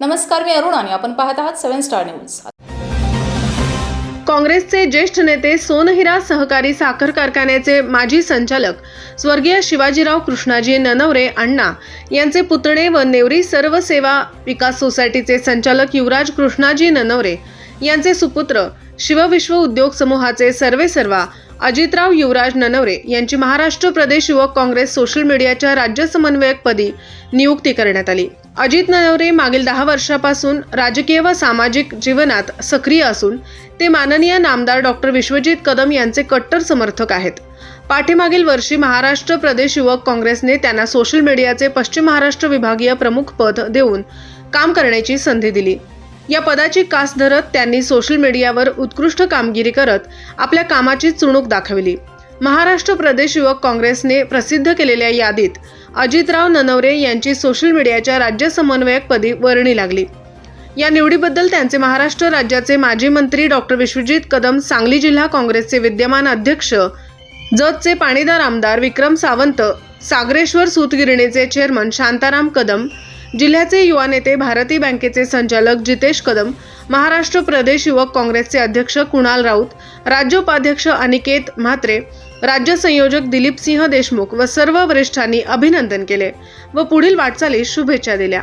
नमस्कार मी अरुण आणि आपण पाहत आहात सेव्हन स्टार न्यूज. काँग्रेसचे ज्येष्ठ नेते सोनहिरा सहकारी साखर कारखान्याचे माजी संचालक स्वर्गीय शिवाजीराव कृष्णाजी ननवरे अण्णा यांचे पुतणे व नेवरी सर्व सेवा विकास सोसायटीचे संचालक युवराज कृष्णाजी ननवरे यांचे सुपुत्र शिवविश्व उद्योग समूहाचे सर्वेसर्वा अजितराव युवराज ननवरे यांची महाराष्ट्र प्रदेश युवक काँग्रेस सोशल मीडियाच्या राज्य समन्वयकपदी नियुक्ती करण्यात आली. अजित ननवरे मागील दहा वर्षापासून राजकीय व सामाजिक जीवनात सक्रिय असून ते माननीय नामदार डॉक्टर विश्वजित कदम यांचे कट्टर समर्थक आहेत. पाठीमागील वर्षी महाराष्ट्र प्रदेश युवक काँग्रेसने त्यांना सोशल मीडियाचे पश्चिम महाराष्ट्र विभागीय प्रमुख पद देऊन काम करण्याची संधी दिली. या पदाची कास धरत त्यांनी सोशल मीडियावर उत्कृष्ट कामगिरी करत आपल्या कामाची चुणूक दाखविली. महाराष्ट्र प्रदेश युवक काँग्रेसने प्रसिद्ध केलेल्या यादीत अजितराव ननवरे यांची सोशल मीडियाच्या राज्य समन्वयकपदी वर्णी लागली. या निवडीबद्दल त्यांचे महाराष्ट्र राज्याचे माजी मंत्री डॉक्टर विश्वजित कदम सांगली जिल्हा काँग्रेसचे विद्यमान अध्यक्ष जतचे पाणीदार आमदार विक्रम सावंत सागरेश्वर सूतगिरणीचे चेअरमन शांताराम कदम जिल्ह्याचे युवा नेते भारती बँकेचे संचालक जितेश कदम महाराष्ट्र प्रदेश युवक काँग्रेसचे अध्यक्ष कुणाल राऊत राज्य उपाध्यक्ष अनिकेत म्हात्रे राज्य संयोजक दिलीप सिंह देशमुख व सर्व वरिष्ठांनी अभिनंदन केले व पुढील वाटचालीस शुभेच्छा दिल्या.